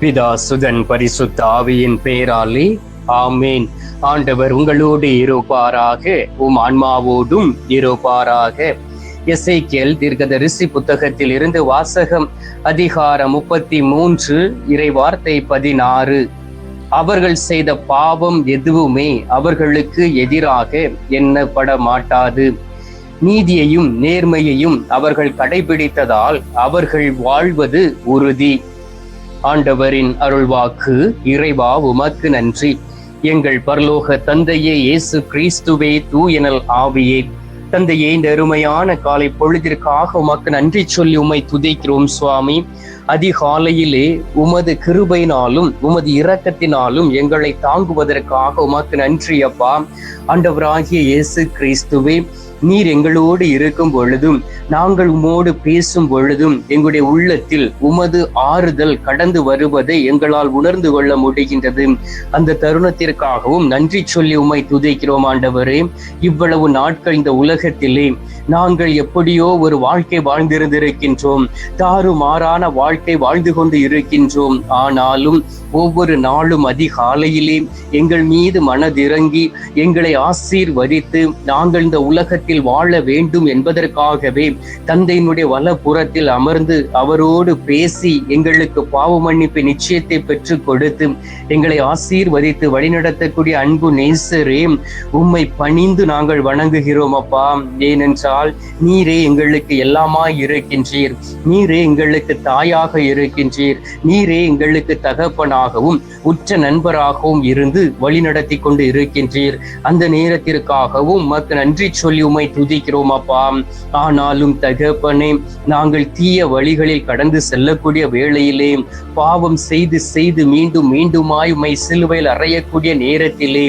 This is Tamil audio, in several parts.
பிதா சுதன் பரிசுத்த ஆவியின் பேராலே ஆமேன். ஆண்டவர் உங்களோடு இருப்பாராக உம் ஆன்மாவோடும் இருப்பாராக. எசைக்கேல் தீர்க்கதரிசி புத்தகத்தில் இருந்து வாசகம் அதிகாரம் முப்பத்தி மூன்று இறை வார்த்தை பதினாறு. அவர்கள் செய்த பாவம் எதுவுமே அவர்களுக்கு எதிராக எண்ணப்பட மாட்டாது நீதியையும் நேர்மையையும் அவர்கள் கடைபிடித்ததால் அவர்கள் வாழ்வது உறுதி. ஆண்டவரின் அருள்வாக்கு இறைவா உமக்கு நன்றி. எங்கள் பரலோக தந்தையே இயேசு கிறிஸ்துவே தூயனல் ஆவியே. தந்தையே இந்த அருமையான காலை பொழுதிற்காக உமக்கு நன்றி சொல்லி உம்மை துதைக்கிறோம் சுவாமி. அதிகாலையிலே உமது கிருபையினாலும் உமது இரக்கத்தினாலும் எங்களை தாங்குவதற்காக உமக்கு நன்றி அப்பா. ஆண்டவராகிய இயேசு கிறிஸ்துவே நீர் எங்களோடு இருக்கும் பொழுதும் நாங்கள் உமோடு பேசும் பொழுதும் எங்களுடைய உள்ளத்தில் உமது ஆறுதல் கடந்து வருவதை எங்களால் உணர்ந்து கொள்ள முடிகின்றது. அந்த தருணத்திற்காகவும் நன்றி சொல்லி உம்மை துதைக்கிறோம் ஆண்டவரே. இவ்வளவு நாட்கள் இந்த உலகத்திலே நாங்கள் எப்படியோ ஒரு வாழ்க்கை வாழ்ந்திருந்திருக்கின்றோம். தாறு மாறான வாழ்க்கை வாழ்ந்து கொண்டு இருக்கின்றோம். ஆனாலும் ஒவ்வொரு நாளும் அதிகாலையிலே எங்கள் மீது மனதிறங்கி எங்களை ஆசீர்வதித்து நாங்கள் இந்த உலகத்தில் உலகத்தில் வாழ வேண்டும் என்பதற்காகவே தந்தையினுடைய வலப்புறத்தில் அமர்ந்து அவரோடு பேசி எங்களுக்கு பாவ மன்னிப்பு நிச்சயத்தை பெற்று கொடுத்து எங்களை ஆசீர்வதித்து வழிநடத்தக்கூடிய அன்பு நேசரே உம்மை பணிந்து நாங்கள் வணங்குகிறோம் அப்பா. ஏனென்றால் நீரே எங்களுக்கு எல்லாமாய் இருக்கின்றீர். நீரே எங்களுக்கு தாயாக இருக்கின்றீர். நீரே எங்களுக்கு தகப்பனாகவும் உற்ற நண்பராகவும் இருந்து வழிநடத்தி கொண்டு இருக்கின்றீர். அந்த நேரத்திற்காகவும் உமக்கு நன்றி சொல்லி உம்மை துதிக்கிறோம் அப்பா ஆனாலும் தகப்பனே நாங்கள் தீய வழிகளில் கடந்து செல்லக்கூடிய வேளையிலே பாவம் செய்து செய்து மீண்டும் மீண்டுமாய் உம்மை சிலுவையில் அறையக்கூடிய நேரத்திலே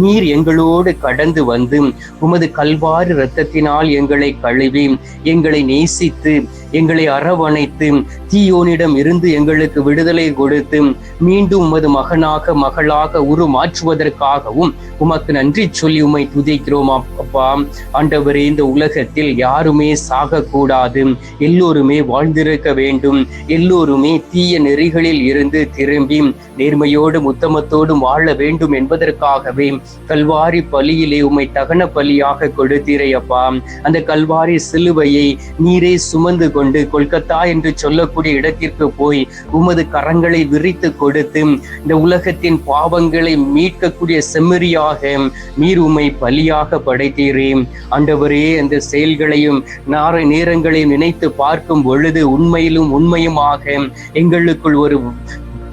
நீர் எங்களோடு கடந்து வந்து உமது கல்வாறு இரத்தத்தினால் எங்களை கழுவி எங்களை நேசித்து எங்களை அரவணைத்து தீயோனிடம் இருந்து எங்களுக்கு விடுதலை கொடுத்து மீண்டும் உமது மகனாக மகளாக உருமாற்றுவதற்காகவும் உமக்கு நன்றி சொல்லி உம்மை துதிக்கிறோம் அப்பா. ஆண்டவரே இந்த உலகத்தில் யாருமே சாகக்கூடாது. எல்லோருமே வாழ்ந்திருக்க வேண்டும். எல்லோருமே தீய நெறிகளில் இருந்து திரும்பி நேர்மையோடும் உத்தமத்தோடும் வாழ வேண்டும் என்பதற்காகவே கல்வாரி பலியிலே உம்மை தகன பலியாக கொடுத்தீரையப்பா. அந்த கல்வாரி சிலுவையை நீரே சுமந்து கொண்டு கொல்கத்தா என்று சொல்லக்கூடிய இடத்திற்கு போய் உமது கரங்களை விரித்து கொடுத்து இந்த உலகத்தின் பாவங்களை மீட்கக்கூடிய செம்மறியாக நீர் உமை பலியாக படைத்தீரே. ஆண்டவரே அந்த செயல்களையும் நார நேரங்களையும் நினைத்து பார்க்கும் பொழுது உண்மையிலும் உண்மையுமாக எங்களுக்குள் ஒரு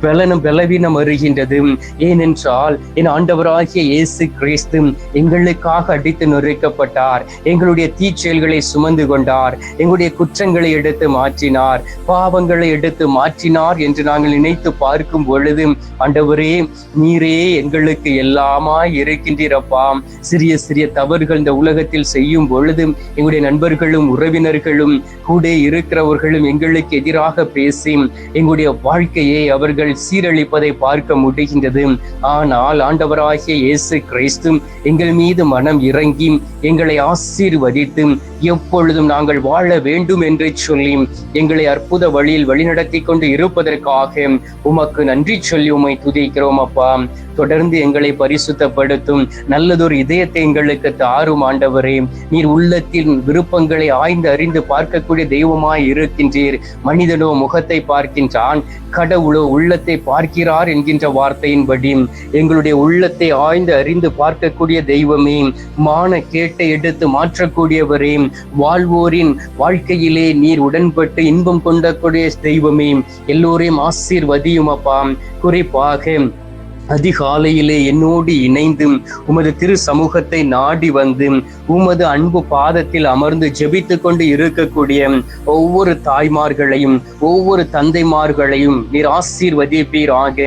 பலனும் பலவீனம் வருகின்றது ஏனென்றால் என் ஆண்டவராகிய இயேசு கிறிஸ்து எங்களுக்காக அடித்து நுரைக்கப்பட்டார் எங்களுடைய தீச்செயல்களை சுமந்து கொண்டார். எங்களுடைய குற்றங்களை எடுத்து மாற்றினார். பாவங்களை எடுத்து மாற்றினார் என்று நாங்கள் நினைத்து பார்க்கும் பொழுது ஆண்டவரே நீரே எங்களுக்கு எல்லாமாய் இருக்கின்றீரப்பா. சிறிய சிறிய தவறுகள் இந்த உலகத்தில் செய்யும் பொழுது எங்களுடைய நண்பர்களும் உறவினர்களும் கூட இருக்கிறவர்களும் எங்களுக்கு எதிராக பேசி எங்களுடைய வாழ்க்கையை அவர்கள் சீரழிப்பதை பார்க்க முடிகின்றது. ஆனால் ஆண்டவராகிய இயேசு கிறிஸ்து எங்கள் மீது மனம் இறங்கி எங்களை ஆசீர்வதித்து எப்பொழுதும் நாங்கள் வாழ வேண்டும் என்று சொல்லி எங்களை அற்புத வழியில் வழிநடத்தி கொண்டு இருப்பதற்காக உமக்கு நன்றி சொல்லி உம்மை துதிக்கிறோம் அப்பா. தொடர்ந்து எங்களை பரிசுத்தப்படுத்தும். நல்லதொரு இதயத்தை எங்களுக்கு தாரும் ஆண்டவரே. நீர் உள்ளத்தில் விருப்பங்களை ஆய்ந்து அறிந்து பார்க்கக்கூடிய தெய்வமாய் இருக்கின்றீர். மனிதனோ முகத்தை பார்க்கின்றான் கடவுளோ உள்ளத்தை பார்க்கிறார் என்கின்ற வார்த்தையின்படி. எங்களுடைய உள்ளத்தை ஆய்ந்து அறிந்து பார்க்கக்கூடிய தெய்வமே மான கேட்டை எடுத்து மாற்றக்கூடியவரே. வாழ்வோரின் வாழ்க்கையிலே நீர் உடன்பட்டு இன்பம் கொண்டக்கூடிய தெய்வமே. எல்லோரையும் ஆசீர்வதியும் அப்பா குறிப்பாக அதிகாலையிலே என்னோடு இணைந்து உமது திரு சமூகத்தை நாடி வந்து உமது அன்பு பாதத்தில் அமர்ந்து ஜெபித்து கொண்டு இருக்கக்கூடிய ஒவ்வொரு தாய்மார்களையும் ஒவ்வொரு தந்தைமார்களையும் நீர் ஆசீர்வதிப்பீராக.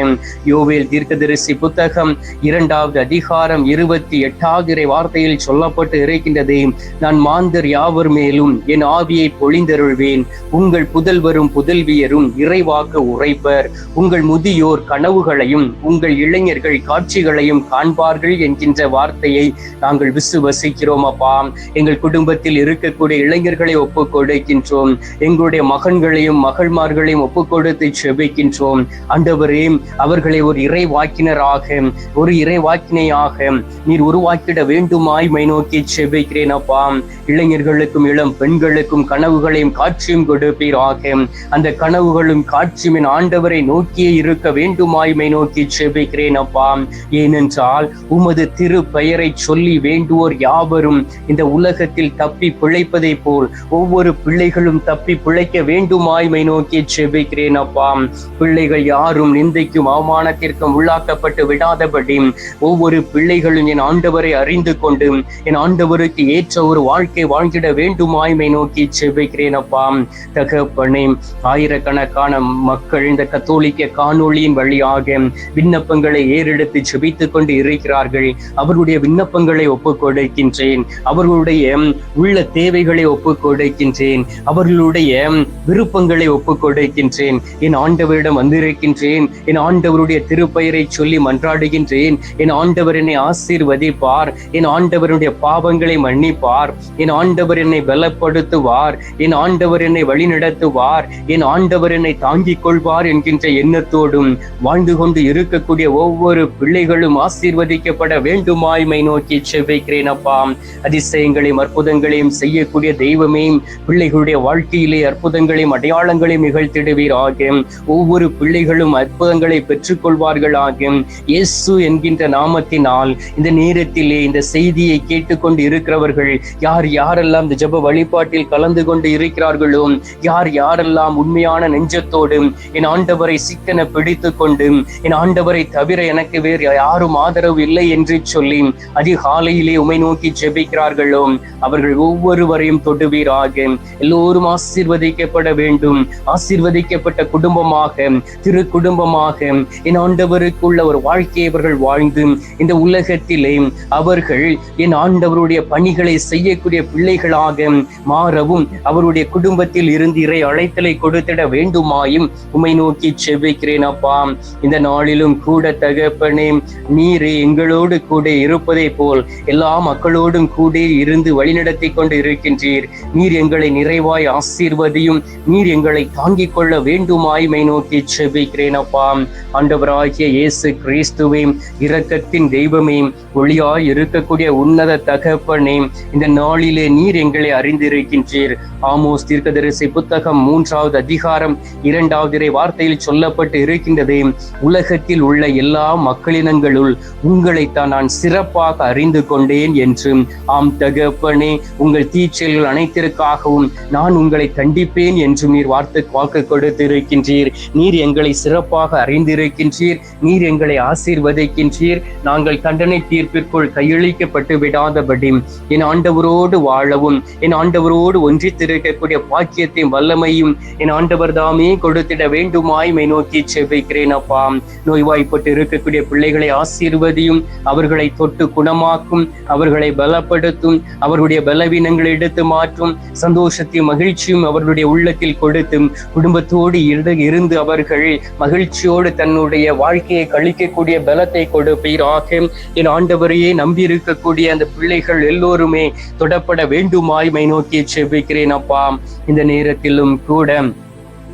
யோவேல் தீர்க்கதரிசி புத்தகம் இரண்டாவது அதிகாரம் இருபத்தி எட்டாவது வார்த்தையில் சொல்லப்பட்டு இருக்கின்றது. நான் மாந்தர் யாவர் மேலும் என் ஆவியை பொழிந்தருள்வேன். உங்கள் புதல்வரும் புதல்வியரும் இறைவாக்கு உரைப்பர். உங்கள் முதியோர் கனவுகளையும் உங்கள் இளைஞர்கள் காட்சிகளையும் காண்பார்கள் என்கின்ற வார்த்தையை நாங்கள் விசுவசிக்கிறோம் அப்பா. எங்கள் குடும்பத்தில் இருக்கக்கூடிய இளைஞர்களை ஒப்புக் கொடுக்கின்றோம் எங்களுடைய மகன்களையும் மகள்மார்களையும் ஒப்புக் கொடுத்து செபிக்கின்றோம். அண்டவரே அவர்களை ஒரு இறை வாக்கினராக ஒரு இறை வாக்கினையாக நீர் உருவாக்கிட வேண்டுமாய் மை நோக்கி செபிக்கிறேன் அப்பா. இளைஞர்களுக்கும் இளம் பெண்களுக்கும் கனவுகளையும் காட்சியும் கொடுப்பீராக. அந்த கனவுகளும் காட்சியும் ஆண்டவரை நோக்கியே இருக்க வேண்டுமாய் மை நோக்கி செபிக்கிறேன். அப்பா ஏனென்றால் உமது திரு பெயரை சொல்லி வேண்டுவோர் யாவரும் இந்த உலகத்தில் தப்பி பிழைப்பதை போல் ஒவ்வொரு பிள்ளைகளும் தப்பி பிழைக்க வேண்டுமாய்மை நோக்கி செபிக்கிறேன் அப்பா பிள்ளைகள் யாரும் நிந்தைக்கும் அவமானத்திற்கும் உள்ளாக்கப்பட்டு விடாதபடி ஒவ்வொரு பிள்ளைகளும் என் ஆண்டவரை அறிந்து கொண்டு என் ஆண்டவருக்கு ஏற்ற ஒரு வாழ்க்கை வாழ்ந்திட வேண்டுமாய்மை நோக்கி செபிக்கிறேன் அப்பா தகப்பனே ஆயிரக்கணக்கான மக்கள் இந்த கத்தோலிக்க காணொளியின் வழியாக விண்ணப்பங்கள் விண்ணப்பங்களை ஏறெடுத்து செபித்துக் கொண்டு இருக்கிறார்கள். அவர்களுடைய விண்ணப்பங்களை ஒப்புக்கொடுக்கின்றேன். அவர்களுடைய உள்ள தேவைகளை ஒப்புக்கொடுக்கின்றேன். அவர்களுடைய விருப்பங்களை ஒப்புக்கொடுக்கின்றேன். என் ஆண்டவரிடம் வந்திருக்கின்றேன். என் ஆண்டவருடைய திருப்பெயரை சொல்லி மன்றாடுகின்றேன். என் ஆண்டவர் என்னை ஆசீர்வதிப்பார். என் ஆண்டவருடைய பாவங்களை மன்னிப்பார். என் ஆண்டவர் என்னை பலப்படுத்துவார். என் ஆண்டவர் என்னை வழிநடத்துவார். என் ஆண்டவர் என்னை தாங்கிக் கொள்வார் என்கின்ற எண்ணத்தோடும் வாழ்ந்து கொண்டு இருக்கக்கூடிய ஒவ்வொரு பிள்ளைகளும் ஆசீர்வதிக்கப்பட வேண்டுமாய்மை நோக்கி செவ்விக்கிறேன் அப்பா. அதிசயங்களையும் அற்புதங்களையும் செய்யக்கூடிய தெய்வமே பிள்ளைகளுடைய வாழ்க்கையிலே அற்புதங்களையும் அடையாளங்களையும் நிகழ்த்திடுவீராக. ஒவ்வொரு பிள்ளைகளும் அற்புதங்களை பெற்றுக்கொள்வார்களாக. இயேசு என்கின்ற நாமத்தினால் இந்த நேரத்திலே இந்த செய்தியை கேட்டுக்கொண்டு இருக்கிறவர்கள் யார் யாரெல்லாம் இந்த ஜெப வழிபாட்டில் கலந்து கொண்டு இருக்கிறார்களோ யார் யாரெல்லாம் உண்மையான நெஞ்சத்தோடும் என் ஆண்டவரை சிக்கன பிடித்து கொண்டும் என் ஆண்டவரை தவிர எனக்கு வேறு யாரும் ஆதரவு இல்லை என்று சொல்லி அதிகாலையிலே உமை நோக்கி ஜெபிக்கிறார்களோ அவர்கள் ஒவ்வொருவரையும் தொடுவீராக. எல்லோரும் ஆசீர்வதிக்கப்பட வேண்டும். ஆசீர்வதிக்கப்பட்ட குடும்பமாக திரு குடும்பமாக என் ஆண்டவருக்குள்ள ஒரு வாழ்க்கையை அவர்கள் வாழ்ந்து இந்த உலகத்திலே அவர்கள் என் ஆண்டவருடைய பணிகளை செய்யக்கூடிய பிள்ளைகளாக மாறவும் அவருடைய குடும்பத்தில் இருந்து இறை அழைத்தலை கொடுத்திட வேண்டுமாயும் உமை நோக்கி செவிக்கிறேன் அப்பா. இந்த நாளிலும் கூட தகப்பனே நீரே எங்களோடு கூட இருப்பதை போல் எல்லா மக்களோடும் கூட இருந்து வழிநடத்தி கொண்டு இருக்கின்றீர் நீர் எங்களை நிறைவாய் ஆசீர்வதியும் நீர் எங்களை தாங்கிக் கொள்ள வேண்டுமாய்மை நோக்கி செபிக்கிறேன் அப்பா. ஆண்டவராகிய இயேசு கிறிஸ்துவே இரக்கத்தின் தெய்வமே ஒளியாய் இருக்கக்கூடிய உன்னத தகப்பனே இந்த நாளிலே நீர் எங்களை அறிந்திருக்கின்றீர். ஆமோஸ் தீர்க்கதரிசி புத்தகம் மூன்றாவது அதிகாரம் இரண்டாவது வார்த்தையில் சொல்லப்பட்டு இருக்கின்றது உலகத்தில் உள்ள எல்லா மக்களினங்களுள் உங்களைத்தான் நான் சிறப்பாக அறிந்து கொண்டேன் என்றும் ஆம் தகப்பனே உங்கள் தீச்செயல்கள் அனைத்திற்காகவும் நான் உங்களை கண்டிப்பேன் என்று நீர் வார்த்தை வாக்கு கொடுத்திருக்கின்றீர். நீர் எங்களை சிறப்பாக அறிந்திருக்கின்றீர். நீர் எங்களை ஆசீர்வதிக்கின்றீர். நாங்கள் தண்டனை தீர்ப்பிற்குள் கையளிக்கப்பட்டு விடாதபடி என் ஆண்டவரோடு வாழவும் என் ஆண்டவரோடு ஒன்றித்திருக்கக்கூடிய பாக்கியத்தையும் வல்லமையும் என் ஆண்டவர் தாமே கொடுத்திட வேண்டுமாய் மை நோக்கி செபிக்கிறேன் அப்பா. நோய்வாய்ப்பட்டு இருக்கக்கூடிய பிள்ளைகளை ஆசீர்வதியும் அவர்களை தொட்டு குணமாக்கும் அவர்களை பலப்படுத்தும் அவர்களுடைய பலவீனங்களை எடுத்து மாற்றும் சந்தோஷத்தையும் மகிழ்ச்சியும் அவர்களுடைய உள்ளத்தில் கொடுத்தும் குடும்பத்தோடு இருந்து அவர்கள் மகிழ்ச்சியோடு தன்னுடைய வாழ்க்கையை கழிக்கக்கூடிய பலத்தை கொடுப்பீராக. என் ஆண்டவரையே நம்பி இருக்கக்கூடிய அந்த பிள்ளைகள் எல்லோருமே தொடப்பட வேண்டுமாய் மை நோக்கி செபிக்கிறேன் அப்பா. இந்த நேரத்திலும் கூட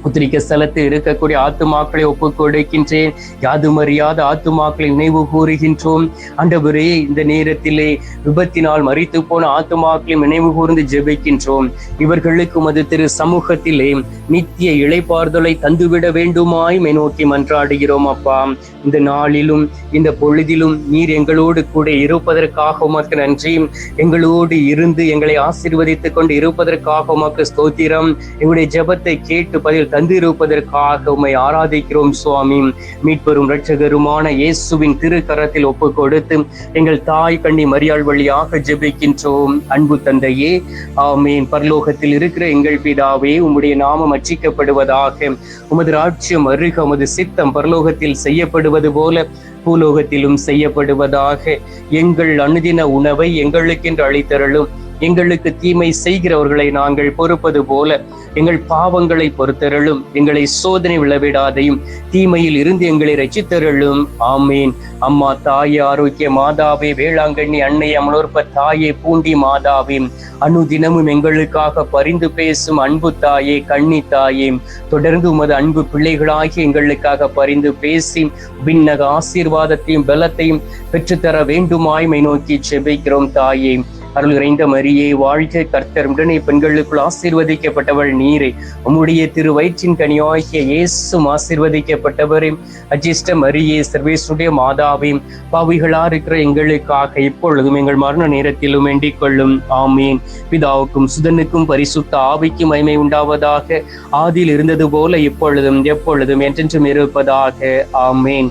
புத்திரிக்க ஸ்தலத்தில் இருக்கக்கூடிய ஆத்துமாக்களை ஒப்பு கொடுக்கின்றேன். யாதுமறியாத ஆத்துமாக்களை நினைவு கூறுகின்றோம். அண்டபுரே இந்த நேரத்திலே விபத்தினால் மறித்து போன ஆத்துமாக்களையும் நினைவு கூர்ந்து ஜெபிக்கின்றோம். இவர்களுக்கு மது திரு சமூகத்திலே நித்திய இழைப்பார்தலை தந்துவிட வேண்டுமாய் நோக்கி மன்றாடுகிறோம் அப்பா. இந்த நாளிலும் இந்த பொழுதிலும் நீர் எங்களோடு கூட இருப்பதற்காக உமக்கு நன்றி. எங்களோடு இருந்து எங்களை ஆசீர்வதித்துக் கொண்டு இருப்பதற்காக உமக்கு ஸ்தோத்திரம். எங்களுடைய ஜெபத்தை கேட்டு பதில் தந்திருப்பதற்காக உம்மை ஆராதிக்கிறோம் சுவாமி. மீட்பெரும் இரட்சகருமான இயேசுவின் திருக்கரத்தில் ஒப்பு கொடுத்து எங்கள் தாய் கண்ணி மரியாள் வழியாக ஜெபிக்கின்றோம். அன்பு தந்தையே ஆமீன். பரலோகத்தில் இருக்கிற எங்கள் பிதாவே உம்முடைய நாமம் அச்சிக்கப்படுவதாக உமது ராட்சியம் அருக உமது சித்தம் பரலோகத்தில் செய்யப்படுவது போல பூலோகத்திலும் செய்யப்படுவதாக எங்கள் அனுதின உணவை எங்களுக்கென்று அளித்தருளும். எங்களுக்கு தீமை செய்கிறவர்களை நாங்கள் பொறுப்பது போல எங்கள் பாவங்களை பொறுத்தருளும். எங்களை சோதனை விழவிடாதையும் தீமையில் இருந்து எங்களை ரசித்தருளும் ஆமீன். அம்மா தாயே ஆரோக்கிய மாதாவே வேளாங்கண்ணி அன்னை அமலோற்ப தாயே பூண்டி மாதாவே அனுதினமும் எங்களுக்காக பரிந்து பேசும் அன்பு தாயே கண்ணி தாயே தொடர்ந்து உமது அன்பு பிள்ளைகளாகி எங்களுக்காக பரிந்து பேசி விண்ணக ஆசீர்வாதத்தையும் பலத்தையும் பெற்றுத்தர வேண்டுமாய்மை நோக்கி செபிக்கிறோம் தாயே. அருள் இறைந்த மரியே வாழ்க கர்த்தர் உடனே பெண்களுக்குள் ஆசீர்வதிக்கப்பட்டவள் நீரே. உம்முடைய திரு வயிற்றின் கனியாகிய இயேசும் ஆசீர்வதிக்கப்பட்டவரே. அஜிஷ்ட மரியே சர்வேஸ்வருடைய மாதாவே. பாவிகளா இருக்கிற எங்களுக்காக இப்பொழுதும் எங்கள் மரண நேரத்திலும் வேண்டிக் கொள்ளும். ஆமீன். பிதாவுக்கும் சுதனுக்கும் பரிசுத்த ஆவிக்கும் மகிமை உண்டாவதாக. ஆதியில் இருந்தது போல இப்பொழுதும் எப்பொழுதும் என்றென்றும் இருப்பதாக. ஆமீன்.